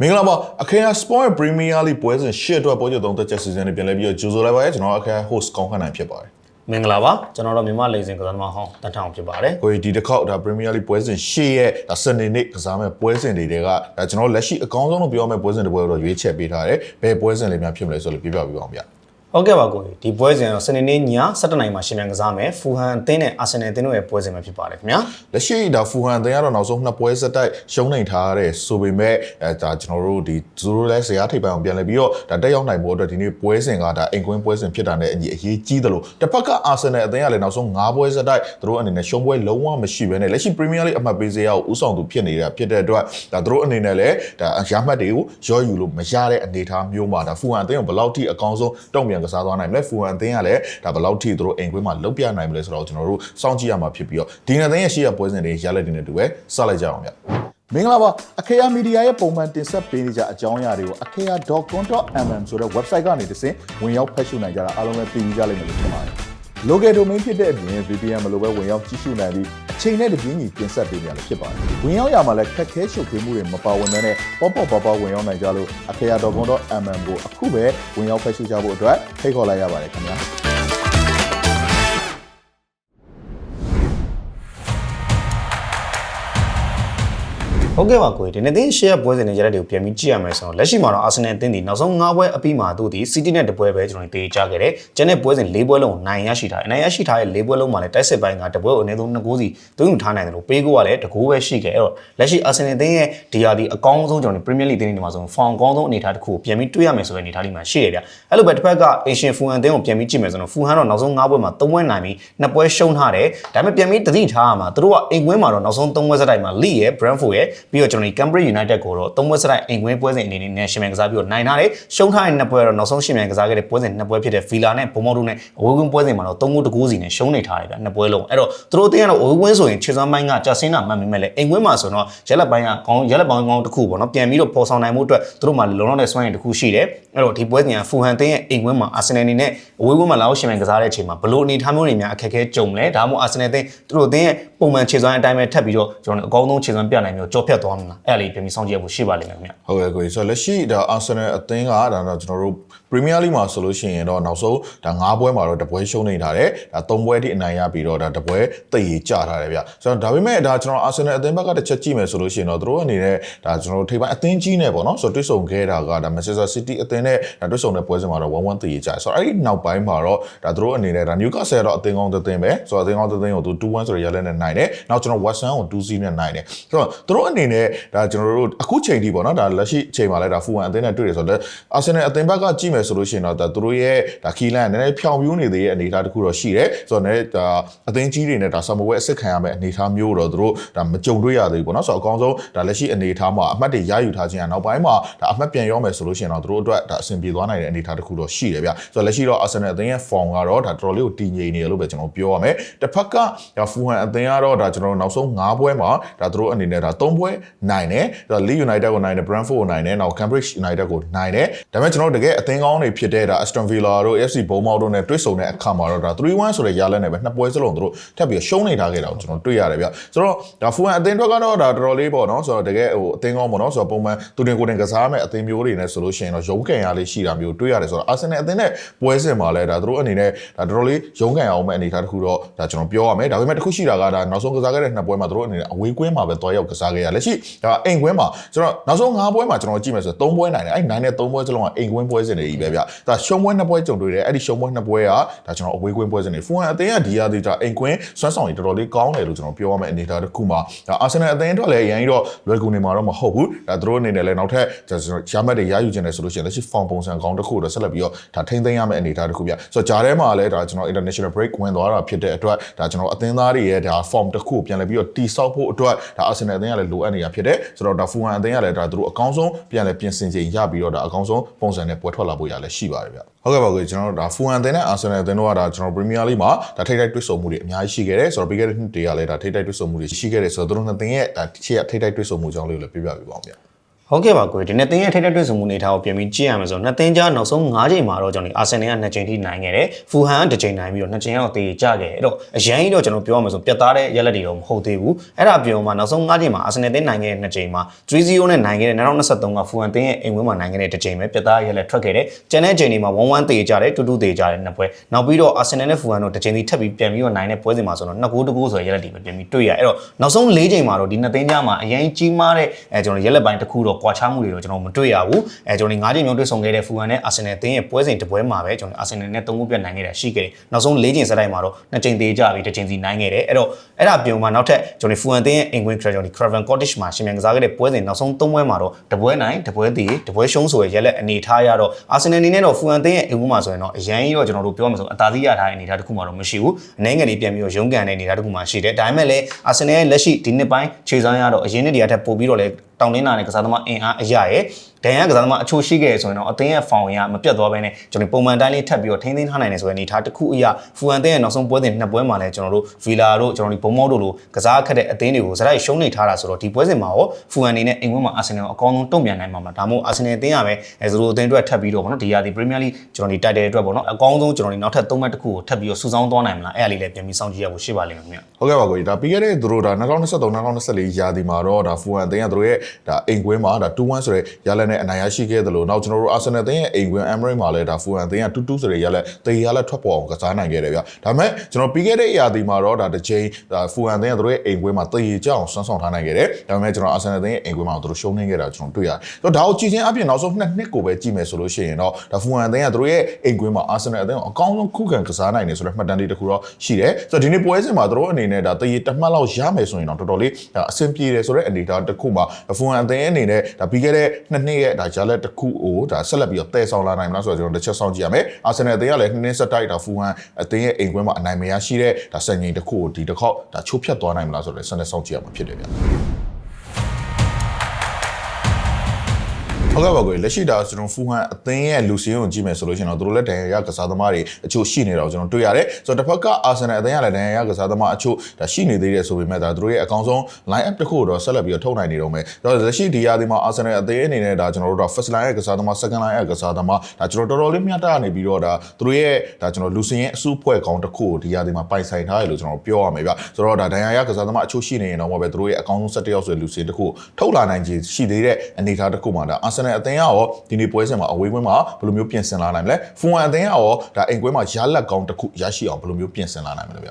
မင်္ဂလာပါအခရာ Sport Premier League ပွဲစဉ်ရှေ့အတွက်ပွဲကြသုံးသက်ချက်စီစဉ်နေပြန်လဲပြီးတော့ကြိုဆိုလိုက်ပါရစေကျွန်တော်အခရာ host ကောင်းခန့်နိုင်ဖြစ်ပါတယ်မင်္ဂလာပါကျွန်တော်တို့မြန်မာလေစင်ကစားသမားဟောင်းတန်ထောင်ဖြစ်ပါတယ်ကိုကြီးဒီတစ်ခေါက်ဒါ Premier League ပွဲစဉ်ရှေ့ရဲ့ဒါစနေနေ့ကစားမဲ့ပွဲစဉ်တွေကဒါကျွန်တော်လက်ရှိအကောင်းဆုံးလို့ပြောမဲ့ပွဲစဉ်တစ်ပွဲတော့ရွေးချယ်ပေးထားတယ်ဘယ်ပွဲစဉ်လေးများဖြစ်မလဲဆိုလို့ပြပြပေးပါအောင်ဗျ ဟုတ်ကဲ့ပါကိုကြီးဒီပွဲစဉ်တော့စနေနေ့ည7:00နာရီမှာရှင်ပြန်ကစားမယ်ဖူဟန်အသင်းနဲ့အာဆင်နယ်အသင်းတို့ရဲ့ပွဲစဉ်ပဲဖြစ်ပါတယ်ခင်ဗျာလက်ရှိဒါဖူဟန်အသင်းကတော့နောက်ဆုံးနှစ်ပွဲဆက်တိုက်ရှုံးနေထားတဲ့ဆိုပေမဲ့အဲဒါကျွန်တော်တို့ဒီသူတို့လည်းဇရာထိပ်ပိုင်းအောင်ပြန်လဲပြီးတော့ဒါတက်ရောက်နိုင်ဖို့အတွက်ဒီနေ့ပွဲစဉ်ကဒါအိမ်ကွင်းပွဲစဉ်ဖြစ်တာနဲ့အညီအရေးကြီးတယ်လို့တစ်ဖက်ကအာဆင်နယ်အသင်းကလည်းနောက်ဆုံး၅ပွဲဆက်တိုက်သူတို့အနေနဲ့ရှုံးပွဲလုံးဝမရှိဘဲနဲ့လက်ရှိ Premier League အမှတ်ပေးစရာကိုဥဆောင်သူဖြစ်နေတာဖြစ်တဲ့အတွက်ဒါသူတို့အနေနဲ့လည်းဒါရမှတ်တွေကိုရောယူလို့မရတဲ့အနေအထားမျိုးမှာဒါဖူဟန်အသင်းကိုဘယ်လောက်ထိအကောင်းဆုံးတုံ့ပြန်ကစားသွားနိုင်မလဲဖူဟန်အသင်းကလည်းဒါဘယ်လောက်ထိသူတို့အိမ်ကွင်းမှာလုံးပြနိုင်မလဲဆိုတော့ကျွန်တော်တို့စောင့်ကြည့်ရမှာဖြစ်ပြီးတော့ဒီနေ့အသင်းရဲ့ရှေ့ရပွဲစဉ်တွေရလက်တွေနဲ့တူပဲစလိုက်ကြအောင်ဗျမင်္ဂလာပါအခေယာမီဒီယာရဲ့ပုံမှန်တင်ဆက်ပေးနေကြအကြောင်းအရာတွေကို akea.com.mm ဆိုတဲ့ website ကနေတစ်ဆင့်ဝင်ရောက်ဖတ်ရှုနိုင်ကြတာအားလုံးလည်းသိပြီးကြလိမ့်မယ်လို့ထင်ပါတယ် local domain ဖြစ်တဲ့အပြင် VPN မလိုပဲဝင်ရောက်ကြည့်ရှုနိုင်ပြီးအချိန်နဲ့တပြေးညီတင်ဆက်ပေးနေရလို့ဖြစ်ပါတယ်။ဝင်ရောက်ရမှာလည်းခက်ခဲရှုပ်ထွေးမှုတွေမပါဝင်ဘဲနဲ့ပေါ့ပေါ့ပါပါဝင်ရောက်နိုင်ကြလို့ akea.com.mm ကိုအခုပဲဝင်ရောက်ဖတ်ရှုကြဖို့အတွက်ဖိတ်ခေါ်လိုက်ရပါတယ်ခင်ဗျာ။ ဟုတ်ကဲ့ပါကိုကြီးဒီနေ့သင်းရှေ့ရပွဲစဉ်တွေရတဲ့တွေကိုပြန်ပြီးကြည့်ရမယ်ဆိုတော့လက်ရှိမှာတော့အာဆင်နယ်အသင်းဒီနောက်ဆုံး၅ပွဲအပြီးမှာသူဒီစီးတီးနဲ့တပွဲပဲကျွန်တော်တေးကြခဲ့တယ်ကျန်တဲ့ပွဲစဉ်၄ပွဲလုံးကိုနိုင်ရရှိထားတယ်နိုင်ရရှိထားတဲ့၄ပွဲလုံးမှာလည်းတိုက်စစ်ပိုင်းကတပွဲကိုအနည်းဆုံး2ဂိုးစီသွင်းယူထားနိုင်တယ်လို့ပေးကိုကလည်းတကိုးပဲရှိခဲ့အဲ့တော့လက်ရှိအာဆင်နယ်အသင်းရဲ့ဒီယာဒီအကောင်းဆုံးကျွန်တော်ပရီးမီးလိဂ်တင်းတွေမှာဆိုဖောင်ကောင်းဆုံးအနေအထားတစ်ခုကိုပြန်ပြီးတွေ့ရမယ်ဆိုတဲ့အနေအထားလေးမှာရှိတယ်ဗျအဲ့လိုပဲတစ်ဖက်ကအေရှင်ဖူဟန်အသင်းကိုပြန်ပြီးကြည့်မယ်ဆိုတော့ဖူဟန်တော့နောက်ဆုံး၅ပွဲမှာ၃ပွဲနိုင်ပြီး၂ပွဲရှုံးထားတယ်ဒါပေမဲ့ပြန်ပြီးတတိထားရမှာသူတို့ကအိမ်ကွင်းမှာတော့နောက်ဆုံး၃ပွဲစတိုက်မှာလီရဲ့ Brentford ရဲ့ပြီးတော့ကျွန်တော်ဒီ Cambridge United ကိုတော့၃ပွဲစတိုက်အိမ်ကွင်းပွဲစဉ်အနေနဲ့ National ကစားပြီးတော့နိုင်ထားတယ်ရှုံးထားတဲ့၂ပွဲတော့နောက်ဆုံးရှင်မြန်ကစားခဲ့တဲ့ပွဲစဉ်၂ပွဲဖြစ်တဲ့ Villa နဲ့ Bournemouth နဲ့အဝေးကွင်းပွဲစဉ်မှာတော့၃ဂိုးတကူးစီနဲ့ရှုံးနေထားတယ်ဗျ၂ပွဲလုံးအဲ့တော့သူတို့အသင်းကတော့အဝေးကွင်းဆိုရင်ခြေစွမ်းပိုင်းကကြာစင်းတာမှတ်မိမဲ့လေအိမ်ကွင်းမှာဆိုတော့ရက်လက်ပိုင်းကကောင်းရက်လက်ပိုင်းကောင်းတစ်ခုပေါ့နော်ပြန်ပြီးတော့ပေါ်ဆောင်နိုင်မှုအတွက်သူတို့မှာလုံလောက်တဲ့စွမ်းရည်တစ်ခုရှိတယ်အဲ့တော့ဒီပွဲစဉ်ကဖူဟန်တင်းရဲ့အိမ်ကွင်းမှာအာဆင်နယ်အနေနဲ့အဝေးကွင်းမှာလာအောင်ရှင်မြန်ကစားတဲ့အချိန်မှာဘလို့အနေထားမျိုးတွေများအခက်အခဲကြုံလဲဒါမှမဟုတ်အာဆင်နယ်တင်းသူတို့အသင်းရဲ့ပုံမှန်ခြေစွမ်းအတိုင်းပဲထပ်ပြီးတော့ကျွန်တော်တို့အကောင်းဆုံးခြေစွမ်းပြနိုင်မျိုးကြော်ဖြတ်သွားမှာလားအဲ့ဒါလေးပြန်ပြီးစောင့်ကြည့်ရဖို့ရှိပါလိမ့်မယ်ခင်ဗျဟုတ်ကဲ့ကိုကြီးဆိုတော့လက်ရှိဒါအာဆင်နယ်အသင်းကဒါတော့ကျွန်တော်တို့ Premier League မှာဆိုလို့ရှိရင်တော့နောက်ဆုံးဒါ၅ပွဲမှာတော့တပွဲရှုံးနေထားတယ်ဒါ၃ပွဲထိအနိုင်ရပြီးတော့ဒါတပွဲတည်ရကြထားတယ်ဗျဆိုတော့ဒါပေမဲ့ဒါကျွန်တော်အာဆင်နယ်အသင်းဘက်ကတစ်ချက်ကြည့်မယ်ဆိုလို့ရှိရင်တော့သူတို့အနေနဲ့ဒါကျွန်တော်တို့ထိပ်ပိုင်းအသင်းကြီးနဲ့ပေါ့နော်ဆိုတော့တွေ့ဆုံခဲ့တာကဒါ Manchester City အသင်းနဲ့ဒါတွေ့ဆုံတဲ့ပွဲစဉ်မှာတော့1-1တည်ရကြတယ်ဆိုတော့အဲ့ဒီနောက်ပိုင်းမှာတော့ဒါသူတို့အနေနဲ့ဒါ Newcastle တော့အသင်းကောင်းတစ်သင်းပဲဆိုတော့အသင်းကောင်းတစ်သင်းကိုသူ2-1ဆိုရရလက်နဲ့နိုင်တယ်နောက်ကျွန်တော် West Ham ကို2-0နဲ့နိုင်တယ်ဆိုတော့သူတို့အနေနဲ့ဒါကျွန်တော်တို့အခုချိန်ထိပေါ့နော်ဒါလက်ရှိချိန်မှာလဲဒါဖူဝမ်အသင်းနဲ့တွေ့တယ်ဆိုတော့အာဆင်နယ်အသင်းဘက်ကကြည့်မယ်ဆိုလို့ရှိရင်တော့ဒါသူတို့ရဲ့ဒါခီလန်နည်းနည်းဖြောင်ပြူးနေသေးတဲ့အနေအထားတစ်ခုတော့ရှိတယ်ဆိုတော့လည်းဒါအသင်းကြီးတွေနဲ့ဒါဆမ်မဝဲအစ်စ်ခံရမယ့်အနေအထားမျိုးတော့သူတို့ဒါမကြုံတွေ့ရသေးဘူးပေါ့နော်ဆိုတော့အကောင်းဆုံးဒါလက်ရှိအနေအထားမှာအမှတ်တွေရယူထားခြင်းကနောက်ပိုင်းမှာဒါအမှတ်ပြန်ရောမယ်ဆိုလို့ရှိရင်တော့သူတို့အတွက်ဒါအဆင်ပြေသွားနိုင်တဲ့အနေအထားတစ်ခုတော့ရှိတယ်ဗျဆိုတော့လက်ရှိတော့အာဆင်နယ်အသင်းရဲ့ form ကတော့ဒါတော်တော်လေးကိုတည်ငြိမ်နေတယ်လို့ပဲကျွန်တော်ပြောရမယ်တစ်ဖက်ကဒါဖူဟန်အသင်းကတော့ဒါကျွန်တော်နောက်ဆုံး၅ပွဲမှာဒါသူတို့အနေနဲ့ဒါ၃ပွဲနိုင်တယ်ဒါ Leeds United ကိုနိုင်တယ် Brentford ကိုနိုင်တယ်နောက် Cambridge United ကိုနိုင်တယ်ဒါပေမဲ့ကျွန်တော်တို့တကယ်အသင်းကောင်းတွေဖြစ်တဲ့ဒါ Aston Villa တို့ FC Bournemouth တို့နဲ့တွေ့ဆုံတဲ့အခါမှာတော့ဒါ3-1ဆိုတဲ့ရလဒ်နဲ့ပဲနှစ်ပွဲစလုံးသူတို့ထပ်ပြီးရှုံးနေထားခဲ့တာကိုကျွန်တော်တွေ့ရတယ်ဗျဆိုတော့ဒါဖူဟန်အသင်းတွေကတော့ဒါတော်တော်လေးပေါ့နော်ဆိုတော့တကယ်ဟိုအသင်းကောင်းပေါ့နော်ဆိုတော့ပုံမှန်သူတင်ကိုယ်တင်ကစားမဲ့အသင်းမျိုးတွေနဲ့ဆိုလို့ရှိရင်တော့ရုံးကန်ရလေးရှိတာမျိုးတွေ့ရတယ်ဆိုတော့ Arsenal အသင်းနဲ့ပွဲစဉ်မှာလဲဒါသူတို့အနေနဲ့ဒါတော်တော်လေးရုံးကန်အောင်မဲ့အနေအထားတစ်ခုတော့ဒါကျွန်တော်ပြောရမယ်ဒါပေမဲ့တစ်ခုရှိတာကဒါနောက်ဆုံးကစားခဲ့တဲ့နှစ်ပွဲမှာသူတို့အနေနဲ့အဝေးကွင်းမှာပဲတွားရောက်ကစားခဲ့ရလက်ရှိဒါအိမ်ကွင်းမှာကျွန်တော်နောက်ဆုံး၅ပွဲမှာကျွန်တော်ကြည့်မယ်ဆိုတော့၃ပွဲနိုင်တယ်အဲ့နိုင်တဲ့၃ပွဲစလုံးကအိမ်ကွင်းပွဲစဉ်တွေကြီးပဲဗျဒါရှုံးပွဲနှစ်ပွဲကြုံတွေ့တယ်အဲ့ဒီရှုံးပွဲနှစ်ပွဲကဒါကျွန်တော်အဝေးကွင်းပွဲစဉ်တွေဖူဟန်အသင်းကဒီရသေးတာအိမ်ကွင်းစွမ်းဆောင်ရည်တော်တော်လေးကောင်းတယ်လို့ကျွန်တော်ပြောရမယ့်အနေအထားတစ်ခုမှာဒါအာဆင်နယ်အသင်းအတွက်လည်းအရင်ကြီးတော့လွယ်ကူနေမှာတော့မဟုတ်ဘူးဒါသူတို့အနေနဲ့လည်းနောက်ထပ်ကျွန်တော်ရမတ်တွေရယူခြင်းတယ်ဆိုလို့ရှိရင်လက်ရှိ form ပုံစံကောင်းတစ်ခုတော့ဆက်လက်ပြီးတော့ဒါထိမ့်သိမ်းရမယ့်အနေအထားတစ်ခုပြဆိုတော့ဂျားထဲမှာလည်းဒါကျွန်တော် international break ဝင်သွားတာဖြစ်တဲ့အတွက်ဒါကျွန်တော်အသင်းသားတွေရဲ့ဒါ form တစ်ခုကိုပြန်လည်ပြီးတော့တိဆောက်ဖို့အတွက်ဒါအာဆင်နယ်အသင်းကလည်းလိုအပ်နေတာဖြစ်တဲ့ဆိုတော့ဒါဖူဟန်အသင်းကလည်းဒါသူတို့အကောင်းဆုံးပြန်လည်ပြင်ဆင်ချိန်ရပြီးတော့ဒါအကောင်းဆုံးပုံစံနဲ့ပွဲထွက်လာဖို့ရလည်းရှိပါတယ်ဗျဟုတ်ကဲ့ပါကိုကျွန်တော်တို့ဒါဖူဟန်အသင်းနဲ့အာဆင်နယ်အသင်းတို့ကဒါကျွန်တော် Premier League မှာဒါထိပ်တိုက်တွေ့ဆုံမှုတွေအများကြီးရှိခဲ့တယ်ဆိုတော့ပြီးခဲ့တဲ့နှစ်တည်းကလည်းဒါထိပ်တိုက်တွေ့ဆုံမှုတွေရှိခဲ့တယ်ဆိုတော့သူတို့နှစ်သင်းရဲ့ဒါရှေ့ထိပ်တိုက်တွေ့ဆုံမှုကြောင်းလေးကိုလည်းပြပြပေးပါအောင်ဗျ ဟုဟုတ်ကဲ့ပါကိုဒီနေ့တင်းရဲ့ထိတဲ့တွေ့ဆုံမှုနေထားကိုပြင်ပြီးကြည့်ရမယ်ဆိုတော့နှစ်တင်းကြားနောက်ဆုံး၅ချိန်မှာတော့ကျွန်တော်အာဆင်နယ်က2ချိန်ထိနိုင်ခဲ့တယ်ဖူဟန်က1ချိန်နိုင်ပြီးတော့2ချိန်တော့တေကြခဲ့တယ်အဲ့တော့အရင်ကြီးတော့ကျွန်တော်ပြောရမယ်ဆိုပြတ်သားတဲ့ရက်လက်တွေတော့မဟုတ်သေးဘူးအဲ့ဒါပြောမှနောက်ဆုံး၅ချိန်မှာအာဆင်နယ်တင်းနိုင်ခဲ့တဲ့2ချိန်မှာ3-0နဲ့နိုင်ခဲ့တဲ့2023ကဖူဟန်တင်းရဲ့အိမ်ဝင်းမှာနိုင်ခဲ့တဲ့1ချိန်ပဲပြတ်သားရက်လက်ထွက်ခဲ့တယ်ကျန်တဲ့ချိန်တွေမှာ1-1တေကြတယ်2-2တေကြတယ်နှစ်ပွဲနောက်ပြီးတော့အာဆင်နယ်နဲ့ဖူဟန်တို့1ချိန်ထိထပ်ပြီးပြန်ပြီးတော့နိုင်တဲ့ပွဲစဉ်မှာဆိုတော့2-9 2-9ဆိုတဲ့ရက်လက်တွေပဲပြန်ပြီးတွေ့ရအဲ့တော့နောက်ဆုံး၄ချိန်မှာတော့ဒီနှစ်တင်းကြားမှာအရင်ကြီးမားတဲ့အဲကျွန်တော်ရက်လက်ပိုင်းတစ်ခုတော့ကွာခြားမှုတွေတော့ကျွန်တော်မတွေ့ရဘူးအဲကျွန်တော်၅ချိန်မျိုးတွေ့ဆုံခဲ့တဲ့ဖူဟန်နဲ့အာဆင်နယ်တင်းရဲ့ပွဲစဉ်တစ်ပွဲမှာပဲကျွန်တော်အာဆင်နယ်နဲ့၃ခုပြတ်နိုင်ခဲ့တာရှိခဲ့တယ်နောက်ဆုံး၄ချိန်စတိုက်မှာတော့နှစ်ချိန်သေးကြပြီတစ်ချိန်စီနိုင်ခဲ့တယ်အဲ့တော့အဲ့ဒါပြုံမှာနောက်ထပ်ကျွန်တော်ဖူဟန်တင်းရဲ့အင်ကွင်ခရကျွန်တော် Craven Cottage မှာရှင်မြန်ကစားခဲ့တဲ့ပွဲစဉ်နောက်ဆုံး၃ပွဲမှာတော့တပွဲနိုင်တပွဲသေးတပွဲရှုံးဆိုရရက်လက်အနေထားရတော့အာဆင်နယ်အနေနဲ့တော့ဖူဟန်တင်းရဲ့အင်ကွင်မှာဆိုရင်တော့အရင်ကြီးတော့ကျွန်တော်တို့ပြောမှဆိုအသာစီးရထားတဲ့အနေထားတစ်ခုမှတော့မရှိဘူးအနေငယ်လေးပြန်ပြီးတော့ရုန်းကန်တဲ့အနေထားတစ်ခုမှရှိတယ်ဒါပေမဲ့လည်းအာဆင်နယ်ရဲ့လက်ရှိဒီနှစ်ပိုင်းခြေစမ်းရတော့အရင်နှစ်တည်းကထက်ပိုပြီးတော့လည်းတောင်းတင်းလာတဲ့ကစားသမားအင်အားအရရဲ့ ဒန်ရကစားသမားအချို့ရှိခဲ့ဆိုရင်တော့အသင်းရဲ့ဖောင်ရမပြတ်သွားဘဲနဲ့ကျွန်တော်ပုံမှန်တိုင်းလေးထပ်ပြီးတော့ထိန်းသိမ်းထားနိုင်တယ်ဆိုတဲ့အနေအထားတစ်ခုအရဖူဟန်သင်းရဲ့နောက်ဆုံးပွဲစဉ်နှစ်ပွဲမှာလည်းကျွန်တော်တို့ဗီလာတို့ကျွန်တော်တို့ဘုံမော့တို့လိုကစားခက်တဲ့အသင်းတွေကိုစရိုက်ရှုံးနေထားတာဆိုတော့ဒီပွဲစဉ်မှာရောဖူဟန်နေနဲ့အင်္ဂလန်မှာအာဆင်နယ်ကိုအကောင်းဆုံးတုံ့ပြန်နိုင်မှာမလားဒါမှမဟုတ်အာဆင်နယ်အသင်းရပဲအဲဆိုလိုအသင်းအတွက်ထပ်ပြီးတော့ဗောနော်ဒီရာဒီပရီးမီးယားလိကျွန်တော်ဒီတိုက်တယ်အတွက်ဗောနော်အကောင်းဆုံးကျွန်တော်ဒီနောက်ထပ်၃မှတ်တစ်ခုကိုထပ်ပြီးတော့စူးစောင်းသွားနိုင်မလားအဲ့အလေးလည်းပြန်ပြီးစောင့်ကြည့်ရဖို့ရှိပါလိမ့်မယ်ခင်ဗျဟုတ်ကဲ့ပါကိုကြီးဒါပြီးခဲ့တဲ့သူတို့ဒါ2023 2024ရာသီမှာတော့ဒါဖူဟန်အသင်းကသူတို့ရဲ့ဒါအိမ်ကွင်းမှာဒါ2-1ဆိုတဲ့ရလနဲ့အနိုင်ရရှိခဲ့သလိုနောက်ကျွန်တော်တို့အာဆင်နယ်အသင်းရဲ့အိမ်ကွင်းအမ်မရိတ်မှာလည်းဒါဖူဟန်အသင်းက2-2ဆိုတဲ့ရလက်တေရလက်ထွက်ပေါ်အောင်ကစားနိုင်ခဲ့တယ်ဗျဒါပေမဲ့ကျွန်တော်ပြီးခဲ့တဲ့ရာသီမှာတော့ဒါတစ်ချိန်ဒါဖူဟန်အသင်းကသူတို့ရဲ့အိမ်ကွင်းမှာတေရကြအောင်ဆွမ်းဆောင်ထားနိုင်ခဲ့တယ်ဒါပေမဲ့ကျွန်တော်အာဆင်နယ်အသင်းရဲ့အိမ်ကွင်းမှာသူတို့ရှုံးနေခဲ့တာကျွန်တော်တွေ့ရတယ်ဆိုတော့ဒါကိုကြည့်ချင်းအပြင်နောက်ဆုံးနှစ်နှစ်ကိုပဲကြည့်မယ်ဆိုလို့ရှိရင်တော့ဒါဖူဟန်အသင်းကသူတို့ရဲ့အိမ်ကွင်းမှာအာဆင်နယ်အသင်းကိုအကောင်းဆုံးခုခံကစားနိုင်တယ်ဆိုတဲ့မှတ်တမ်းလေးတစ်ခုတော့ရှိတယ်ဆိုတော့ဒီနေ့ပွဲစဉ်မှာသူတို့အနေနဲ့ဒါတေရတစ်မှတ်လောက်ရမယ်ဆိုရင်တော့တော်တော်လေးဒါအဆင်ပြေတယ်ဆိုတဲ့အနေအထားတစ်ခုမှာဖူဟန်အသင်းအနေနဲ့ဒါပြီးခဲ့တဲ့နှစ်နှစ်ရဲ့ဒါဂျာလက်တစ်ခုကိုဒါဆက်လက်ပြီးတော့တည်ဆောင်လာနိုင်မလားဆိုတော့ကျွန်တော်တစ်ချက်စောင့်ကြည့်ရမယ်အာဆင်နယ်အသင်းကလည်းနှစ်နှစ်ဆက်တိုက်ဒါဖူဟန်အသင်းရဲ့အိမ်ကွင်းမှာအနိုင်မရရှိတဲ့ဒါစံချိန်တစ်ခုကိုဒီတစ်ခေါက်ဒါချိုးဖြတ်သွားနိုင်မလားဆိုတော့ဆက်လက်စောင့်ကြည့်ရမှာဖြစ်တယ်ဗျာ ဟုတ်ကဲ့ပါကိုလက်ရှိဒါကျွန်တော်ဖူဟန်အသင်းရဲ့လူစီယုံကိုကြည့်မယ်ဆိုလို့ရှိရင်တော့သူတို့လည်းဒဏ်ရာရကစားသမားတွေအချို့ရှိနေတာကိုကျွန်တော်တွေ့ရတယ်ဆိုတော့တစ်ဖက်ကအာဆင်နယ်အသင်းကလည်းဒဏ်ရာရကစားသမားအချို့ဒါရှိနေသေးတယ်ဆိုပေမဲ့ဒါသူတို့ရဲ့အကောင်းဆုံး line up တစ်ခုကိုတော့ဆက်လက်ပြီးတော့ထုတ်နိုင်နေတော့မယ်ဆိုတော့လက်ရှိဒီရာသီမှာအာဆင်နယ်အသင်းအနေနဲ့ဒါကျွန်တော်တို့တော့ first line ရဲ့ကစားသမား second line ရဲ့ကစားသမားဒါကျွန်တော်တော်တော်လေးမျှတနေပြီးတော့ဒါသူတို့ရဲ့ဒါကျွန်တော်လူစီရင်အစုဖွဲ့ကောင်းတစ်ခုကိုဒီရာသီမှာပိုင်ဆိုင်ထားရလို့ကျွန်တော်ပြောရမယ်ဗျဆိုတော့ဒါဒဏ်ရာရကစားသမားအချို့ရှိနေရင်တော့ပဲသူတို့ရဲ့အကောင်းဆုံး17ယောက်ဆိုတဲ့လူစီရင်တစ်ခုထုတ်လာနိုင်ခြင်းရှိသေးတဲ့အနေအထားတစ်ခုမှာဒါအာဆင်နယ်အသင်းကရောဒီနေ့ပွဲစဉ်မှာအဝေးကွင်းမှာဘယ်လိုမျိုးပြင်ဆင်လာနိုင်မလဲဖူဟန်အသင်းကရောဒါအိမ်ကွင်းမှာရလက်ကောင်းတစ်ခုရရှိအောင်ဘယ်လိုမျိုးပြင်ဆင်လာနိုင်မလဲဗျ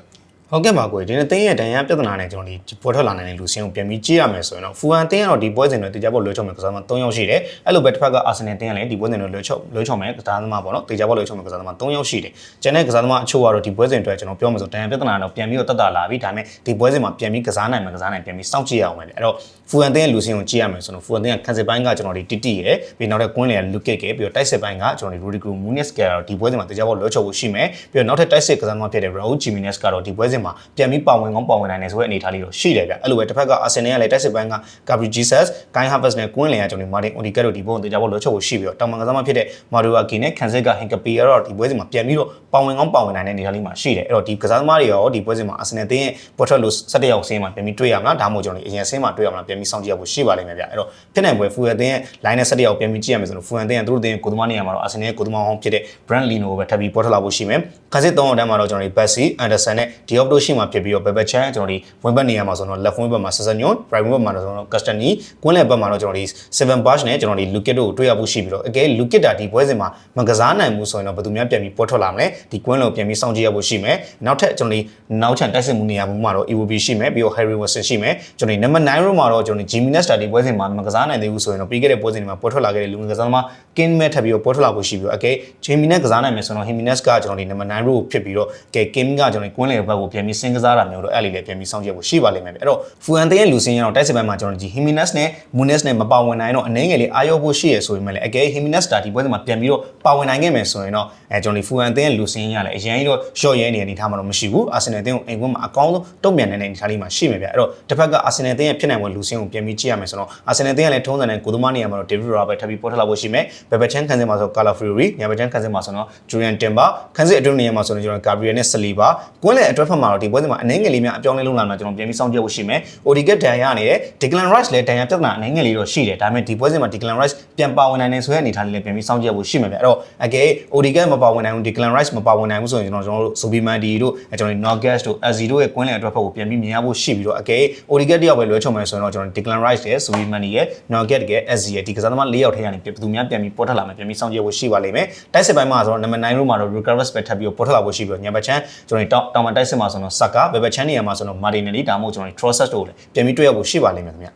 ဟုတ်ကဲ့ပါကိုဒီနေ့တင်းရဲ့ဒဏ်ရာပြဿနာနဲ့ကျွန်တော်ဒီပွဲထွက်လာနိုင်တဲ့လူစင်းကိုပြန်ပြီးကြည့်ရမယ်ဆိုရင်တော့ဖူဟန်တင်းကတော့ဒီပွဲစဉ်တွေတေချာဘောလွှဲချုံမဲ့ကစားသမား3ယောက်ရှိတယ်အဲ့လိုပဲတစ်ဖက်ကအာဆင်နယ်တင်းကလည်းဒီပွဲစဉ်တွေလွှဲချုံလွှဲချုံမဲ့ကစားသမားပေါ့နော်တေချာဘောလွှဲချုံမဲ့ကစားသမား3ယောက်ရှိတယ်ကျန်တဲ့ကစားသမားအချို့ကတော့ဒီပွဲစဉ်အတွက်ကျွန်တော်ပြောမှဆိုဒဏ်ရာပြဿနာတော့ပြန်ပြီးတော့တက်တာလာပြီဒါပေမဲ့ဒီပွဲစဉ်မှာပြန်ပြီးကစားနိုင်မှာကစားနိုင်ပြန်ပြီးစောင့်ကြည့်ရအောင်ပဲအဲ့တော့ဖူဟန်တင်းရဲ့လူစင်းကိုကြည့်ရမယ်ဆိုတော့ဖူဟန်တင်းကခန်းစစ်ပိုင်းကကျွန်တော်ဒီတီတီရယ်ပြီးနောက်ထပ်ကွင်းလေလူကစ်ကပြီးတော့တိုက်စစ်ပိုင်းကကျွန်တော်ဒီရိုဒီဂရိုမူနစ်ကတော့ဒီပွဲစဉ်မှာတေချာဘောလွှဲချုံဖို့ရှိမယ်ပြီးတော့နောက်ထပ်တိုက်စစ်ကစားသမားဖြစ်တဲ့ရာအူဂျီမီနက်ကတော့ဒီပွဲစဉ်မှာပြန်ပြီးပါဝင်ကောင်းပါဝင်နိုင်တယ်ဆိုတဲ့အနေအထားလေးတော့ရှိတယ်ဗျအဲ့လိုပဲတစ်ဖက်ကအာဆင်နယ်ကလည်းတိုက်စစ်ပိုင်းကကာဘရီဂျီဆတ်ဂိုင်းဟာဗတ်နဲ့ကွင်းလင်ကကျွန်တော်ဒီမာတင်အိုဒီကက်တို့ဒီဘုံတေချာဘောလွှဲချုံဖို့ရှိပြီးတော့တောင်မန်ကစားသမားဖြစ်တဲ့မာဒိုအာကီနဲ့ခန်စစ်ကဟင်ကပီကတော့ဒီပွဲစဉ်မှာပြန်ပြီးတော့ပါဝင်ကောင်းပါဝင်နိုင်တဲ့အနေအထားလေးမှာရှိတယ်အဲ့တော့ဒီကစားသမားတွေရောဒီပွဲစဉ်မှာအာဆင်နယ်တင်းရဲ့ပေါ်ထွက်လို့17ယောက်ဆင်းမှာပြန်ပြီးတွေ့ရမလားဒါမှမဟုတ်ကျွန်တော်ဒီအရင်ဆင်းမှာတွေ့ရမလားပြန်ပြီးစောင့်ကြည့်ရဖို့ရှိပါလိမ့်မယ်ဗျအဲ့တော့ဖြစ်နိုင်ပွဲဖူရတင်းရဲ့ line နဲ့17ယောက်ပြန်ပြီးကြည့်ရမယ်ဆိုတော့ဖူရတင်းရဲ့သူတို့တင်းကိုသမားနေရာမှာတော့အာဆင်နယ်ရဲ့ကိုသမားဟောင်းဖြစ်တဲ့ Brand Lino ကိုပဲထပ်ပြီးပေါ်ထွက်လာဖို့ရှိမယ်ခန်းစစ်3ယောက်တန်းမှာတော့ကျွန်တော်ဒီ Bessie Anderson နဲ့ Diop တို့ရှိမှဖြစ်ပြီးတော့ Bebe Chan ကျွန်တော်ဒီဝင်ဘက်နေရာမှာဆိုတော့ left wing ဘက်မှာ Sassanyon right wing ဘက်မှာတော့ကျွန်တော် Castani ကွင်းလယ်ဘက်မှာတော့ကျွန်တော်ဒီ Seven Bash နဲ့ကျွန်တော်ဒီ Lukit တို့ကိုတွေ့ရဖို့ရှိပြီးတော့အကယ် Lukit တာဒီပွဲစဉ်မှာမကစားနိုင်ဘူးဆိုရင်တော့ဘယ်သူများပြန်ပြီးပေါ်ထွက်လာမလဲဒီကွင်းလုံးပြန်ပြီးစောင့်ကြည့်ရဖို့ရှိမယ်နောက်ထပ်ကျွန်တော်ဒီနောက်ချန်တိုက်စစ်မှုနေရာမှာတော့ EVP ရှိမယ်ပြီးတော့ Harry Wilson ရှိမယ်ကျွန်တော်ဒီ number 9 row မှာတော့ကျွန်တော်ဒီ Jimmy Nesta ဒီပွဲစဉ်မှာမကစားနိုင်သေးဘူးဆိုရင်တော့ပြီးခဲ့တဲ့ပွဲစဉ်တွေမှာပေါ်ထွက်လာခဲ့တဲ့လူငယ်ကစားသမား King မဲ့ထပ်ပြီးတော့ပေါ်ထွက်လာဖို့ရှိပြီးတော့အကယ် Jimmy နဲ့ကစားနိုင်မယ်ဆိုတော့ Jimenez ကကျွန်တော်ဒီ number 9 row ဖြစ်ပြီးတော့ကဲ King ကကျွန်တော်ဒီကွင်းလယ်ဘက်ကိုပြန်ပြီးစင်ကစားတာမျိုးတော့အဲ့လေးလည်းပြန်ပြီးစောင့်ကြည့်ဖို့ရှိပါလိမ့်မယ်အဲ့တော့ Fuan တဲ့လူစင်းရတော့တိုက်စစ်ပိုင်းမှာကျွန်တော်ဒီ Jimenez နဲ့ Muniz နဲ့မပါဝင်နိုင်တော့အနှဲငယ်လေးအာရုံဖို့ရှိရဆိုပေမဲ့လည်းအကယ် Jimenez တာဒီပွဲစဉ်မှာပြန်ပြီးတော့ပါဝင်နိုင်ခဲ့မယ်ဆိုရင်တော့အဲကျွန်တော်ဒီ Fuan တဲ့လူစင်းရလည်းအရင်ကြီးတော့ short ရဲနေအနေထားမှာတော့မရှိဘူး Arsenal တဲ့ကိုအိမ်ကွင်းမှာအကောင်းဆုံးတုံ့ပြန်နေတဲ့အနေထားလေးမှာရှိမယ်ဗျအဲ့တော့တစ်ဖက်က Arsenal တဲ့ဖြစ်နိုင်ပွဲလူစင်းကိုပြန်ပြီးကြည့်ရမယ်ဆိုတော့ Arsenal တဲ့ကလည်းထုံးစံတဲ့ကိုသမားနေရာမှာတော့ David Raya ပဲထပ်ပြီးပေါ်ထွက်လာဖို့ရှိမယ်။ Bebe Chan ခန်းစင်မှာဆို Carla Fury ညာဘက်ချန်ခန်းစင်မှာဆိုတော့ Julian Timber ခန်းစင်အတွင်းနေရာမှာဆိုတော့ကျွန်တော် Gabriel နဲ့ Saliba ကွင်းလေအတွက်ဖက်မှာမှာတော့ဒီပွဲစဉ်မှာအနှဲငယ်လေးများအပြောင်းလဲလုပ်လာမှာကျွန်တော်ပြန်ပြီးစောင့်ကြည့်ဖို့ရှိမယ် Odegaard ဒဏ်ရာနေတယ် Declan Rice လည်းဒဏ်ရာပြဿနာအနှဲငယ်လေးတော့ရှိတယ်ဒါပေမဲ့ဒီပွဲစဉ်မှာ Declan Rice ပြန်ပါဝင်နိုင်တယ်ဆိုတဲ့အနေအထားလေးလည်းပြန်ပြီးစောင့်ကြည့်ဖို့ရှိမယ်ဗျအဲ့တော့အကယ် Odegaard မပါဝင်နိုင်ဘူး Declan Rice မပါဝင်နိုင်ဘူးဆိုရင်ကျွန်တော်ကျွန်တော်တို့ Subimandi တို့အဲကျွန်တော်တို့ Nogas တို့ Azzi တို့ရဲ့ကွင်းလယ်အတွက်ဖက်ကိုပြန်ပြီးမြင်ရဖို့ရှိပြီးတော့အကယ် Odegaard တယောက်ပဲလွဲချုံမယ်ဆိုရင်တော့ကျွန်တော် Declan Rice ရဲ့ Subimandi ရဲ့ Nogas ရဲ့ Azzi ရဲ့ဒီကစားသမား၄ယောက်ထဲကနေဘယ်သူများပြန်ပြီးပေါ်ထွက်လာမယ်ပြန်ပြီးစောင့်ကြည့်ဖို့ရှိပါလိမ့်မယ်တိုက်စစ်ပိုင်းမှာဆိုတော့ number 9 row မှာတော့ Ruckus ပဲထပ်ပြီးပေါ်ထွက်လာဖို့ရှိပြီးတော့ညဘချန်ကျွန်တော်တောင်တောင်မတိုက်စစ်မှာဆိုတော့ Saka ဘယ်ဘချန်နေရာမှာဆိုတော့ Martinelli ဒါမှမဟုတ်ကျွန်တော် Trossard တို့လည်းပြန်ပြီးတွေ့ရဖို့ရှိပါလိမ့်မယ်ခင်ဗျ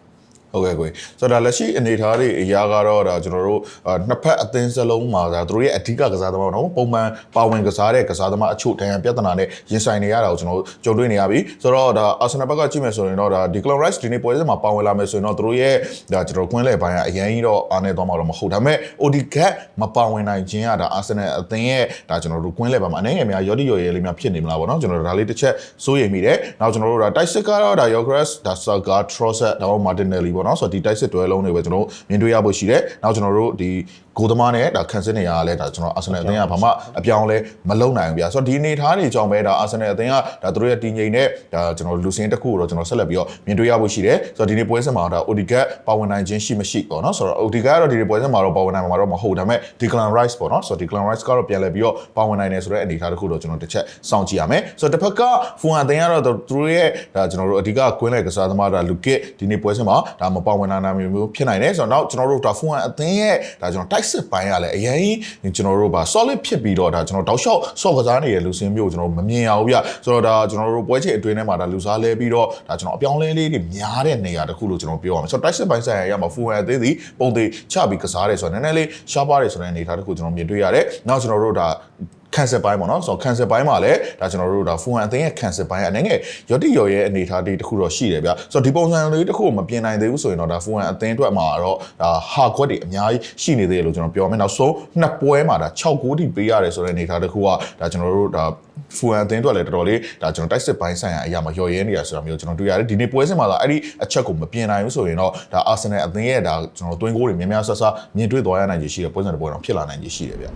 ဟုတ်ကဲ့ကိုဆိုတော့ဒါလက်ရှိအနေအထားတွေအရာကတော့ဒါကျွန်တော်တို့အာနှစ်ဖက်အသင်းစလုံးမှာဒါသူတို့ရဲ့အဓိကကစားသမားတော့ပုံမှန်ပါဝင်ကစားတဲ့ကစားသမားအချို့တန်ရန်ပြဿနာနဲ့ရင်ဆိုင်နေရတာကိုကျွန်တော်တို့ကြုံတွေ့နေရပြီဆိုတော့ဒါအာဆင်နယ်ဘက်ကကြည့်မယ်ဆိုရင်တော့ဒါ Declan Rice ဒီနေ့ပွဲစဉ်မှာပါဝင်လာမယ်ဆိုရင်တော့သူတို့ရဲ့ဒါကျွန်တော်ကွင်းလယ်ပိုင်းကအရင်ကြီးတော့အားနေသွားမှာတော့မဟုတ်ဒါပေမဲ့ Odegaard မပါဝင်နိုင်ခြင်းကဒါအာဆင်နယ်အသင်းရဲ့ဒါကျွန်တော်တို့ကွင်းလယ်ပိုင်းမှာအနေငယ်များရော့ဒီရော်ရဲလေးများဖြစ်နေမလားပေါ့နော်ကျွန်တော်တို့ဒါလေးတစ်ချက်စိုးရိမ်မိတယ်နောက်ကျွန်တော်တို့ဒါတိုက်စစ်ကတော့ဒါ Yogres ဒါ Saka Trossard ဒါမှ Martinelli ပေါ့နော်ဆိုတော့ဒီတိုက်စစ်တွဲလုံးတွေပဲကျွန်တော်တို့မြင်တွေ့ရဖို့ရှိတယ်နောက်ကျွန်တော်တို့ဒီ ဂိုသမားနဲ့ဒါခံစစ်နေရတာလဲဒါကျွန်တော်အာဆင်နယ်အသင်းကဘာမှအပြောင်းလဲမလုပ်နိုင်ဘူးဗျာဆိုတော့ဒီအနေထားတွေကြောင့်ပဲဒါအာဆင်နယ်အသင်းကဒါသူတို့ရဲ့တည်ငြိမ်တဲ့ဒါကျွန်တော်လူစင်းတစ်ခုကိုတော့ကျွန်တော်ဆက်လက်ပြီးတော့မြင်တွေ့ရဖို့ရှိတယ်ဆိုတော့ဒီနေ့ပွဲစဉ်မှာဒါ Odegaard ပါဝင်နိုင်ခြင်းရှိမရှိပေါ့နော်ဆိုတော့ Odegaard ကတော့ဒီနေ့ပွဲစဉ်မှာတော့ပါဝင်နိုင်မှာတော့မဟုတ်ဒါပေမဲ့ Declan Rice ပေါ့နော်ဆိုတော့ Declan Rice ကတော့ပြန်လဲပြီးတော့ပါဝင်နိုင်တယ်ဆိုတဲ့အနေအထားတစ်ခုတော့ကျွန်တော်တစ်ချက်စောင့်ကြည့်ရမယ်ဆိုတော့တစ်ဖက်ကဖူဟန်အသင်းကတော့သူတို့ရဲ့ဒါကျွန်တော်တို့အဓိကကွင်းလယ်ကစားသမားဒါလူကစ်ဒီနေ့ပွဲစဉ်မှာဒါမပါဝင်နိုင်တာမျိုးမျိုးဖြစ်နိုင်တယ်ဆိုတော့နောက်ကျွန်တော်တို့ဒါဖူဟန်အသင်းရဲ့ဒါကျွန်တော်တိုက်စစ်ပိုင်းကလည်းအရင်ကျွန်တော်တို့ပါ solid ဖြစ်ပြီးတော့ဒါကျွန်တော်တောက်လျှောက်ဆော့ကစားနေတဲ့လူစင်းမျိုးကိုကျွန်တော်မမြင်ရဘူးဗျဆိုတော့ဒါကျွန်တော်တို့ပွဲချိန်အတွင်းထဲမှာဒါလူစားလဲပြီးတော့ဒါကျွန်တော်အပြောင်းလဲလေးတွေများတဲ့နေရာတစ်ခုလို့ကျွန်တော်ပြောရမယ်ဆိုတော့တိုက်စစ်ပိုင်းဆိုင်ရာရမှာဖူဟန်အသင်းဒီပုံသေးချပြီးကစားတယ်ဆိုတော့နည်းနည်းလေးရှားပါတယ်ဆိုတဲ့အနေအထားတစ်ခုကျွန်တော်မြင်တွေ့ရတယ်နောက်ကျွန်တော်တို့ဒါကန်ဆယ်ပိုင်းပေါ့နော်ဆိုတော့ကန်ဆယ်ပိုင်းမှာလည်းဒါကျွန်တော်တို့ဒါဖူဟန်အသင်းရဲ့ကန်ဆယ်ပိုင်းအနေငယ်ရော့တီရော်ရဲ့အနေအထားတွေတခုတော့ရှိတယ်ဗျဆိုတော့ဒီပုံစံလေးတစ်ခုကိုမပြင်နိုင်သေးဘူးဆိုရင်တော့ဒါဖူဟန်အသင်းအတွက်မှာတော့ဒါဟာခွက်တွေအများကြီးရှိနေသေးတယ်လို့ကျွန်တော်ပြောမယ်နောက်ဆုံးနှစ်ပွဲမှာဒါ6ဂိုးထိပေးရတယ်ဆိုတဲ့အနေအထားတစ်ခုကဒါကျွန်တော်တို့ဒါဖူဟန်အသင်းအတွက်လည်းတော်တော်လေးဒါကျွန်တော်တိုက်စစ်ပိုင်းဆိုင်ရာအရာမှာရော်ရဲနေရဆိုတာမျိုးကျွန်တော်တွေ့ရတယ်ဒီနေ့ပွဲစဉ်မှာသာအဲ့ဒီအချက်ကိုမပြင်နိုင်ဘူးဆိုရင်တော့ဒါအာဆင်နယ်အသင်းရဲ့ဒါကျွန်တော်သွင်းဂိုးတွေများများဆဆမြင်တွေ့သွားရနိုင်ခြေရှိတယ်ပွဲစဉ်တစ်ပွဲတော့ဖြစ်လာနိုင်ခြေရှိတယ်ဗျ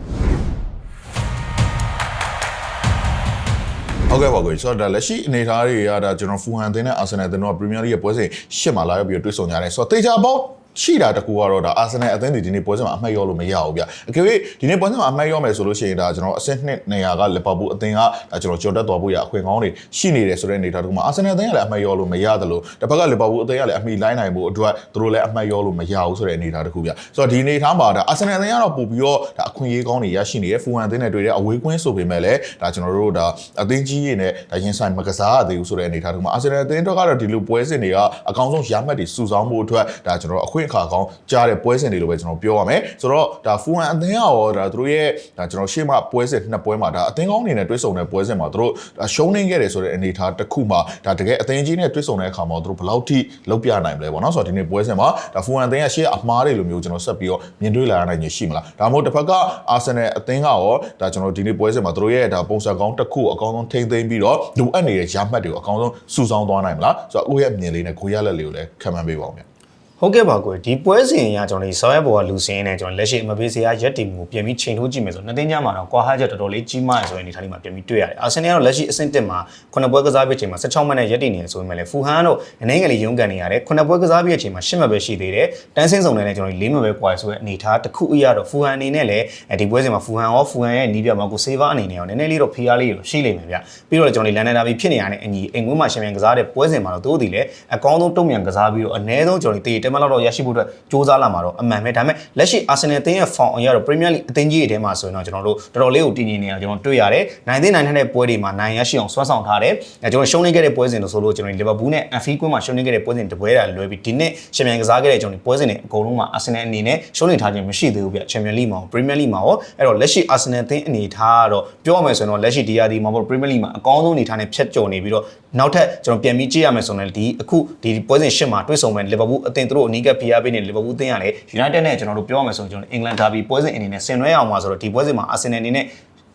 ဟုတ်ကဲ့ပါကိုဆိုတော့ဒါလက်ရှိအနေအထားတွေကဒါကျွန်တော်ဖူဟန်အသင်းနဲ့အာဆင်နယ်အသင်းတို့ကပရီးမီးယားလိရဲ့ပွဲစဉ်ရှစ်မှာလာရောက်ပြီးတွေ့ဆုံကြတယ်ဆိုတော့တေချာပေါက် ရှိတာတကူကတော့ဒါအာဆင်နယ်အသင်းဒီဒီနေ့ပွဲစဉ်မှာအမှတ်ရောလို့မရဘူးဗျအကယ်၍ဒီနေ့ပွဲစဉ်မှာအမှတ်ရောမယ်ဆိုလို့ရှိရင်ဒါကျွန်တော်အဆင့်နှစ်နေရာကလီဗာပူးအသင်းကဒါကျွန်တော်ကြော်တက်သွားဖို့ရအခွင့်ကောင်းတွေရှိနေတယ်ဆိုတဲ့အနေအထားတကူမှာအာဆင်နယ်အသင်းကလည်းအမှတ်ရောလို့မရတယ်လို့တစ်ဖက်ကလီဗာပူးအသင်းကလည်းအမိလိုင်းနိုင်ဖို့အတွက်သူတို့လည်းအမှတ်ရောလို့မရဘူးဆိုတဲ့အနေအထားတကူဗျဆိုတော့ဒီအနေအထားမှာဒါအာဆင်နယ်အသင်းကတော့ပို့ပြီးတော့ဒါအခွင့်အရေးကောင်းတွေရရှိနေတယ်ဖူဟန်အသင်းနဲ့တွေ့တဲ့အဝေးကွင်းဆိုပေမဲ့လည်းဒါကျွန်တော်တို့ဒါအသင်းကြီးတွေနဲ့ဒါရင်ဆိုင်မကစားရသေးဘူးဆိုတဲ့အနေအထားတကူမှာအာဆင်နယ်အသင်းတို့ကတော့ဒီလိုပွဲစဉ်တွေကအကောင်းဆုံးရမှတ်တွေစုဆောင်းဖို့အတွက်ဒါကျွန်တော်အခွင့်အခါကောင်းကြားတဲ့ပွဲစဉ်တွေလို့ပဲကျွန်တော်ပြောရမယ်ဆိုတော့ဒါဖူဟန်အသင်းရောဒါသူတို့ရဲ့ဒါကျွန်တော်ရှေ့မှပွဲစဉ်နှစ်ပွဲမှာဒါအသင်းကောင်းအနေနဲ့တွေ့ဆုံတဲ့ပွဲစဉ်မှာသူတို့ဒါရှုံးနေခဲ့တယ်ဆိုတဲ့အနေအထားတစ်ခုမှာဒါတကယ်အသင်းကြီးနဲ့တွေ့ဆုံတဲ့အခါမှာသူတို့ဘယ်လောက်ထိလောက်ပြနိုင်မလဲပေါ့နော်ဆိုတော့ဒီနေ့ပွဲစဉ်မှာဒါဖူဟန်အသင်းရဲ့ရှေ့အမှားတွေလိုမျိုးကျွန်တော်ဆက်ပြီးတော့မြင်တွေ့လာရနိုင်ခြင်းရှိမလားဒါမှမဟုတ်တစ်ဖက်ကအာဆင်နယ်အသင်းကရောဒါကျွန်တော်ဒီနေ့ပွဲစဉ်မှာသူတို့ရဲ့ဒါပုံစံကောင်းတစ်ခုအကောင်းဆုံးထိမ့်သိမ်းပြီးတော့လိုအပ်နေတဲ့ရမှတ်တွေကိုအကောင်းဆုံးစုဆောင်းသွားနိုင်မလားဆိုတော့အခုရဲ့အမြင်လေးနဲ့ကိုရလက်လေးကိုလည်းခံမှန်းပေးပါဦးဗျ ဟုတ်ကဲ့ပါကိုဒီပွဲစဉ်အရကျွန်တော်ဒီဆောင်းရဲဘောကလူစင်းနဲ့ကျွန်တော်လက်ရှိအမပေးစရာရက်တီမှုကိုပြန်ပြီးချိန်ထိုးကြည့်မယ်ဆိုနှစ်သိန်းညမှာတော့ကွာဟာချက်တော်တော်လေးကြီးမားရဆိုတဲ့အနေထားလေးမှာပြန်ပြီးတွေ့ရတယ်အာဆင်နယ်ကတော့လက်ရှိအဆင့်1မှာခုနှစ်ပွဲကစားပြီးချိန်မှာ16မိနစ်ရက်တီနေဆိုပေမဲ့လည်းဖူဟန်တို့အနေငယ်လေးရုန်းကန်နေရတယ်ခုနှစ်ပွဲကစားပြီးချိန်မှာ10မိနစ်ပဲရှိသေးတယ်တန်းစင်းစုံနဲ့လည်းကျွန်တော်ဒီ4မိနစ်ပဲကွာဆိုတဲ့အနေထားတစ်ခုအရတော့ဖူဟန်အနေနဲ့လည်းဒီပွဲစဉ်မှာဖူဟန်ရောဖူဟန်ရဲ့နီးပြမှာကိုစေဗာအနေနဲ့ရောနည်းနည်းလေးတော့ဖီအားလေးတော့ရှိလိမ့်မယ်ဗျပြီးတော့ကျွန်တော်ဒီလန်ဒန်ဒါဘီဖြစ်နေရတဲ့အညီအိမ်ကွင်းမှာရှင်မြန်ကစားတဲ့ပွဲစဉ်မှာတော့သူတို့ဒီလည်းအကောင်းဆုံးတုံ့ပြန်ကစားပြီးတော့အနည်းဆုံးကျွန်တော်ဒီတေးတဲမလောက်တော့ရရှိဖို့အတွက်စ조사လာမှာတော့အမှန်ပဲဒါပေမဲ့လက်ရှိအာဆင်နယ်အသင်းရဲ့ form အရတော့ Premier League အသင်းကြီးတွေထဲမှာဆိုရင်တော့ကျွန်တော်တို့တော်တော်လေးကိုတည်ငြိမ်နေတာကျွန်တော်တွေ့ရတယ်နိုင်သိနိုင်တဲ့ပွဲတွေမှာနိုင်ရရှိအောင်စွမ်းဆောင်ထားတယ်အဲကျွန်တော်ရှုံးနေခဲ့တဲ့ပွဲစဉ်လို့ဆိုလို့ကျွန်တော်လီဗာပူးနဲ့အန်ဖီကွင်းမှာရှုံးနေခဲ့တဲ့ပွဲစဉ်တပွဲတာလွယ်ပြီးဒီနေ့ချန်ပီယံကစားခဲ့တဲ့ကျွန်တော်ပွဲစဉ်တွေအကုန်လုံးမှာအာဆင်နယ်အနေနဲ့ရှုံးနေထားခြင်းမရှိသေးဘူးဗျချန်ပီယံလိမှာရော Premier League မှာရောအဲ့တော့လက်ရှိအာဆင်နယ်အသင်းအနေထားကတော့ပြောရမယ်ဆိုရင်တော့လက်ရှိဒီယာဒီမှာပေါ့ Premier League မှာအကောင်းဆုံးအနေထားနဲ့ဖြတ်ကျော်နေပြီးတော့ နောက်ထပ်ကျွန်တော်ပြန်ပြီးကြည့်ရမယ်ဆိုရင်ဒီအခုဒီပွဲစဉ်ရှစ်မှာတွေ့ဆုံမဲ့လီဗာပူးအသင်းတို့အနီးကပ်ဖိအားပေးနေလီဗာပူးအသင်းကလည်း United နဲ့ကျွန်တော်တို့ပြောရမယ်ဆိုရင်ကျွန်တော်အင်္ဂလန်ဒါဘီပွဲစဉ်အနေနဲ့ဆင်နွှဲအောင်ပါဆိုတော့ဒီပွဲစဉ်မှာအာဆင်နယ်အနေနဲ့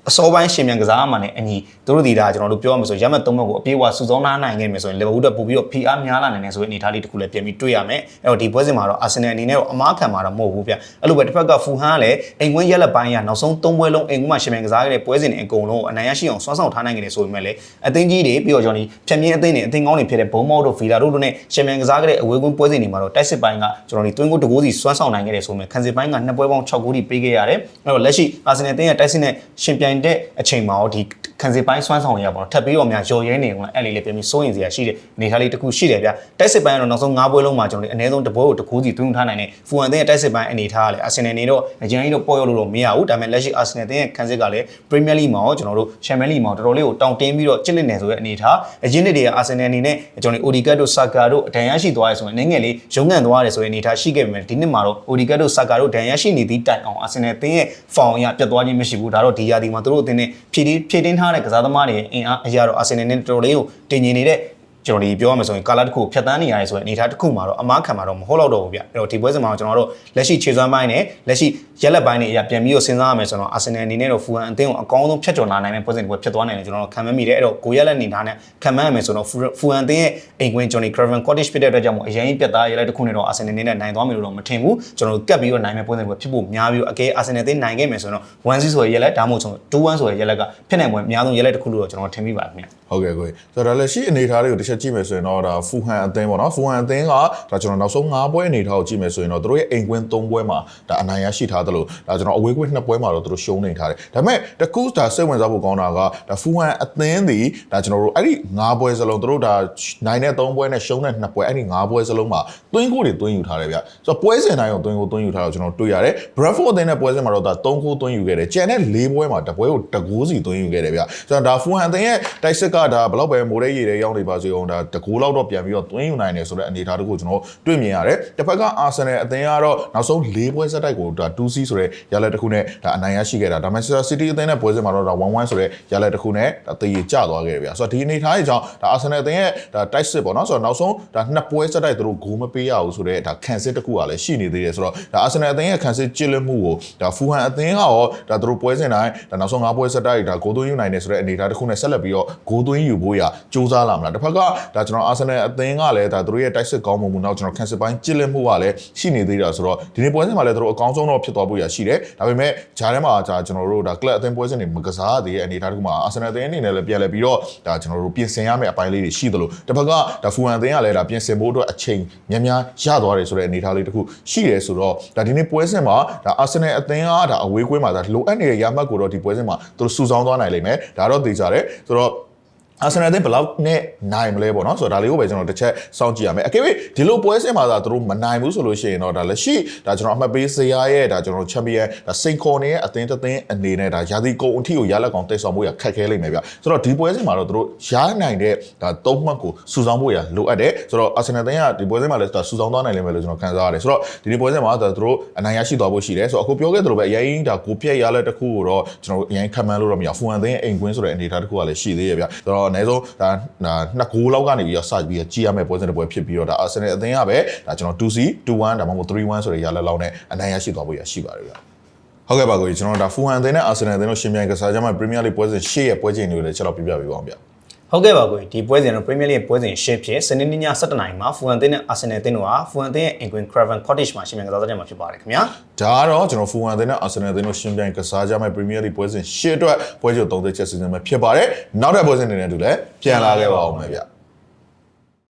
အစောပိုင်းရှင်မြန်ကစားမှလည်းအညီသူတို့ဒီဒါကျွန်တော်တို့ပြောရမှာဆိုရမှတ်သုံးဘက်ကိုအပြေးအဝစုဆောင်းထားနိုင်ခဲ့မယ်ဆိုရင်လီဗာပူးတက်ပို့ပြီးတော့ PR များလာနိုင်တယ်ဆိုတဲ့အနေအထားလေးတစ်ခုလည်းပြန်ပြီးတွေ့ရမယ်အဲ့တော့ဒီပွဲစဉ်မှာတော့အာဆင်နယ်အနေနဲ့တော့အမားခံမှာတော့မဟုတ်ဘူးဗျအဲ့လိုပဲတစ်ဖက်ကဖူဟန်ကလည်းအိမ်ဝင်းရက်လက်ပိုင်းကနောက်ဆုံး၃ပွဲလုံးအိမ်ဝင်းမှာရှင်မြန်ကစားခဲ့တဲ့ပွဲစဉ်တွေအကုန်လုံးကိုအနိုင်ရရှိအောင်စွမ်းဆောင်ထားနိုင်ခဲ့တယ်ဆိုပေမဲ့လည်းအသင်းကြီးတွေပြီးတော့ကျွန်တော်ဒီဖြတ်မြင့်အသင်းတွေအသင်းကောင်းတွေဖြစ်တဲ့ဘုံမောက်တို့ဗီလာတို့တို့နဲ့ရှင်မြန်ကစားခဲ့တဲ့အဝေးကွင်းပွဲစဉ်တွေမှာတော့တိုက်စစ်ပိုင်းကကျွန်တော်ဒီတွင်းကိုတကိုးစီစွမ်းဆောင်နိုင်ခဲ့တယ်ဆိုပေမဲ့ခံစစ်ပိုင်းကနှစ်ပွဲပေါင်း6ဂိုးထိပေးခဲ့ရတယ်အဲ့တော့လက်ရှိအာဆင်နယ်အသင်းရဲ့တိုက်စစ်နဲ့ရှင်ပြိုင်တဲ့အချိန်မှာရောဒီ ခံစစ်ပိုင်းစွမ်းဆောင်ရပါတော့ထပ်ပြီးတော့များရော်ရဲနေအောင်အဲ့လေးလေးပြန်ပြီးစိုးရင်စရာရှိတဲ့အနေထားလေးတစ်ခုရှိတယ်ဗျတိုက်စစ်ပိုင်းကတော့နောက်ဆုံး၅ပွဲလုံးမှာကျွန်တော်ဒီအနည်းဆုံးတစ်ပွဲကိုတကိုးစီတွင်းထားနိုင်တဲ့ဖူဟန်အသင်းရဲ့တိုက်စစ်ပိုင်းအနေထားကလည်းအာဆင်နယ်နေတော့အရင်ကြီးတော့ပေါ်ရလို့တော့မရဘူးဒါပေမဲ့လက်ရှိအာဆင်နယ်အသင်းရဲ့ခံစစ်ကလည်းပရီးမီးယားလိမှာရောကျွန်တော်တို့ချန်ပီယံလိမှာတော်တော်လေးကိုတောင်းတင်းပြီးတော့ချစ်လက်နေဆိုတဲ့အနေထားအရင်နှစ်တွေကအာဆင်နယ်အနေနဲ့ကျွန်တော်ဒီအိုဒီကတ်တို့ဆာကာတို့ဒဏ်ရာရှိသွားရဆိုရင်အနေငယ်လေးရုံးကန်သွားရတယ်ဆိုတဲ့အနေထားရှိခဲ့ပေမဲ့ဒီနှစ်မှာတော့အိုဒီကတ်တို့ဆာကာတို့ဒဏ်ရာရှိနေသည့်တိုင်အောင်အာဆင်နယ်အသင်းရဲ့ဖောင်ရပြတ်သွားခြင်းမရှိဘူးဒါတော့ဒီယာဒီမှာသူတို့အသင်းနဲ့ဖြည့်ဖြည့်တင်းထားတဲ့ကစားသမားတွေအင်အားအရာတော့အာဆင်နယ်နဲ့တော်တော်လေးကိုတင်ကျင်နေတဲ့ ကျွန်တော်ဒီပြောရမယ်ဆိုရင်ကာလာတစ်ခုဖြတ်တန်းနေရတယ်ဆိုရင်အနေထားတစ်ခုမှာတော့အမားခံမှာတော့မဟုတ်တော့ဘူးဗျအဲ့တော့ဒီပွဲစဉ်မှာကျွန်တော်တို့လက်ရှိခြေစွမ်းပိုင်းနဲ့လက်ရှိရက်လက်ပိုင်းတွေအရာပြန်ပြီးတော့စဉ်းစားရမယ်ဆိုတော့အာဆင်နယ်အနေနဲ့တော့ဖူဟန်အသင်းကိုအကောင်းဆုံးဖြတ်ကျော်လာနိုင်မယ့်ပွဲစဉ်တွေပဲဖြစ်သွားနိုင်တယ်ကျွန်တော်တို့ခံမှန်းမိတယ်အဲ့တော့ကိုရက်လက်အနေထားနဲ့ခံမှန်းရမယ်ဆိုတော့ဖူဟန်အသင်းရဲ့အိမ်ကွင်းဂျွန်နီခရဗန်ကော့တစ်ဖြစ်တဲ့အတွက်ကြောင့်မို့အရင်ပြတ်သားရက်လက်တစ်ခုနဲ့တော့အာဆင်နယ်အနေနဲ့နိုင်သွားမယ်လို့တော့မထင်ဘူးကျွန်တော်တို့ကပ်ပြီးတော့နိုင်မယ့်ပွဲစဉ်တွေဖြစ်ဖို့များပြီးတော့အကဲအာဆင်နယ်အသင်းနိုင်ခဲ့မယ်ဆိုတော့1-0ဆိုရရက်လက်ဒါမှမဟုတ်2-1ဆိုရရက်လက်ကဖြစ်နိုင်ပွဲအများဆုံးရက်လက်တစ်ခုလို့တော့ကျွန်တော်ထင်မိပါတယ်ခင်ဗျဟုတ်ကဲ့ကိုဆိုတော့ဒါလည်းရှိအနေထားတွေကိုတစ်ချက်ကြည့်မယ်ဆိုရင်တော့ဒါဖူဟန်အသင်းပေါ့နော်ဖူဟန်အသင်းကဒါကျွန်တော်နောက်ဆုံး၅ပွဲအနေထားကိုကြည့်မယ်ဆိုရင်တော့တို့ရဲ့အိမ်ကွင်း၃ပွဲမှာဒါအနိုင်ရရှိထားသလိုဒါကျွန်တော်အဝေးကွင်း၂ပွဲမှာတော့တို့ရှုံးနေထားတယ်ဒါပေမဲ့တကူးဒါစိတ်ဝင်စားဖို့ကောင်းတာကဒါဖူဟန်အသင်းဒီဒါကျွန်တော်တို့အဲ့ဒီ၅ပွဲစလုံးတို့ဒါနိုင်တဲ့၃ပွဲနဲ့ရှုံးတဲ့၂ပွဲအဲ့ဒီ၅ပွဲစလုံးမှာသွင်းကိုတွေသွင်းယူထားတယ်ဗျဆိုတော့ပွဲစဉ်တိုင်းကိုသွင်းကိုသွင်းယူထားတော့ကျွန်တော်တွေ့ရတယ် Bradford အသင်းနဲ့ပွဲစဉ်မှာတော့ဒါ၃ကိုသွင်းယူခဲ့တယ်ကျန်တဲ့၄ပွဲမှာတပွဲကိုတကိုးစီသွင်းယူခဲ့တယ်ဗျဆိုတော့ဒါဖူဟန်အသင်းရဲ့တိုက်စစ်ကဒါဘလောက်ပဲမိုးရဲရည်ရဲရောက်နေပါစေအောင်ဒါတကိုးလောက်တော့ပြန်ပြီးတော့သွင်းယူနိုင်တယ်ဆိုတဲ့အနေအထားတခုကျွန်တော်တွေ့မြင်ရတယ်တစ်ဖက်ကအာဆင်နယ်အသင်းကတော့နောက်ဆုံး၄ပွဲဆက်တိုက်ကိုဒါ2-0ဆိုတဲ့ရလဒ်တစ်ခုနဲ့ဒါအနိုင်ရရှိခဲ့တာဒါမှမဟုတ် City အသင်းနဲ့ပွဲစဉ်မှာတော့ဒါ1-1ဆိုတဲ့ရလဒ်တစ်ခုနဲ့ဒါတည်ရကျသွားခဲ့တယ်ဗျဆိုတော့ဒီအနေအထားရဲ့ကြောင့်ဒါအာဆင်နယ်အသင်းရဲ့ဒါတိုက်စစ်ပေါ့နော်ဆိုတော့နောက်ဆုံးဒါနှစ်ပွဲဆက်တိုက်သူတို့ဂိုးမပေးရဘူးဆိုတဲ့ဒါခံစစ်တစ်ခုကလည်းရှိနေသေးတယ်ဆိုတော့ဒါအာဆင်နယ်အသင်းရဲ့ခံစစ်ကြစ်လွတ်မှုကိုဒါဖူဟန်အသင်းကရောဒါသူတို့ပွဲစဉ်တိုင်းဒါနောက်ဆုံး၅ပွဲဆက်တိုက်ဒါဂိုးသွင်းယူနိုင်တယ်ဆိုတဲ့အနေအထားတစ်ခုနဲ့ဆက်လက်ပြီးတော့ဂိုးသွင်းယူဖို့ရစူးစမ်းလာမလားတစ်ဖက်ကဒါကျွန်တော်အာဆင်နယ်အသင်းကလည်းဒါသူတို့ရဲ့တိုက်စစ်ကောင်းမှုမှုနောက်ကျွန်တော်ခံစစ်ပိုင်းကြစ်လွတ်မှုကလည်းရှိနေသေးတာဆိုတော့ဒီနေ့ပွဲစဉ်မှာလည်းသူတို့အကောင်းဆုံးတော့ဖြစ်သွားဖို့ရရှိတယ်ဒါပေမဲ့ဂျားထဲမှာဒါကျွန်တော်တို့ဒါကလပ်အသင်းပွဲစဉ်တွေမကစားသေးတဲ့အနေအထားတစ်ခုမှာအာဆင်နယ်အသင်းအနေနဲ့လည်းပြန်လဲပြီးတော့ဒါကျွန်တော်တို့ပြင်ဆင်ရမယ့်အပိုင်းလေးတွေရှိသလိုတစ်ဖက်ကဒါဖူဟန်အသင်းကလည်းဒါပြင်ဆင်ဖို့အတွက်အချိန်များများရသွားတယ်ဆိုတဲ့အနေအထားလေးတစ်ခုရှိတယ်ဆိုတော့ဒါဒီနေ့ပွဲစဉ်မှာဒါအာဆင်နယ်အသင်းကဒါအဝေးကွင်းမှာဒါလိုအပ်နေတဲ့ရမှတ်ကိုတော့ဒီပွဲစဉ်မှာသူတို့စုဆောင်းသွားနိုင်လိမ့်မယ်ဒါတော့သိကြတယ်ဆိုတော့ အာဆင်နယ်အသင်းဘယ်လောက်နဲ့နိုင်မလဲပေါ့နော်ဆိုတော့ဒါလေးကိုပဲကျွန်တော်တစ်ချက်စောင့်ကြည့်ရမယ်အကယ်၍ဒီလိုပွဲစဉ်မှာသာသူတို့မနိုင်ဘူးဆိုလို့ရှိရင်တော့ဒါလက်ရှိဒါကျွန်တော်အမှတ်ပေးစရာရဲ့ဒါကျွန်တော်ချန်ပီယံဒါစိန်ခေါ်နေရဲ့အသင်းတစ်သင်းအနေနဲ့ဒါရာသီကုန်အထိကိုရလက်ကောင်တိတ်ဆောင်ဖို့ရခက်ခဲလိမ့်မယ်ဗျဆိုတော့ဒီပွဲစဉ်မှာတော့သူတို့ရနိုင်တဲ့ဒါသုံးမှတ်ကိုစုဆောင်းဖို့ရလိုအပ်တယ်ဆိုတော့အာဆင်နယ်အသင်းကဒီပွဲစဉ်မှာလည်းဒါစုဆောင်းသွားနိုင်လိမ့်မယ်လို့ကျွန်တော်ခံစားရတယ်ဆိုတော့ဒီနေ့ပွဲစဉ်မှာဒါသူတို့အနိုင်ရရှိသွားဖို့ရှိတယ်ဆိုတော့အခုပြောခဲ့သလိုပဲအရင်ဒါကိုပြက်ရလက်တစ်ခုကိုတော့ကျွန်တော်အရင်ခံမှန်းလို့တော့မရဖူဟန်အသင်းရဲ့အိမ်ကွင်းဆိုတဲ့အနေအထားတစ်ခုကလည်းရှိသေးရဲ့ဗျဆိုတော့အနည်းဆုံးဒါနှစ်ဂိုးလောက်ကနေပြီးတော့စပြီးကြည့်ရမယ့်ပွဲစဉ်တစ်ပွဲဖြစ်ပြီးတော့ဒါအာဆင်နယ်အသင်းကပဲဒါကျွန်တော် 2C 2-1ဒါမှမဟုတ်3-1ဆိုတဲ့ရလက်လောက်နဲ့အနိုင်ရရှိသွားဖို့ရရှိပါတယ်ဗျဟုတ်ကဲ့ပါကိုကြီးကျွန်တော်ဒါဖူဟန်အသင်းနဲ့အာဆင်နယ်အသင်းတို့ရှင်ပြိုင်ကစားကြမှာပရီးမီးယားလိပွဲစဉ်ရှေ့ရဲ့ပွဲချိန်တွေကိုလည်းချက်တော့ပြပြပေးပါအောင်ဗျ ဟုတ်ကဲ့ပါကိုဒီပွဲစဉ်တော့ Premier League ပွဲစဉ်ရှင်းဖြစ်စနေနေ့ည7:00နာရီမှာဖူဟန်တင်းနဲ့ Arsenal တင်းတို့ဟာဖူဟန်တင်းရဲ့ England Craven Cottage မှာရှင်မြန်ကစားကြမှာဖြစ်ပါတယ်ခင်ဗျာဒါကတော့ကျွန်တော်ဖူဟန်အသင်းနဲ့အာဆင်နယ်အသင်းတို့ရှင်ပြိုင်ကစားကြမယ့်ပရီးမီးယားလိပွဲစဉ်ရှေ့အတွက်ပွဲချုပ်30ချက်စီစဉ်မှာဖြစ်ပါတယ်နောက်တဲ့ပွဲစဉ်တွေနဲ့အတူလည်းပြန်လာခဲ့ပါအောင်မယ်ဗျ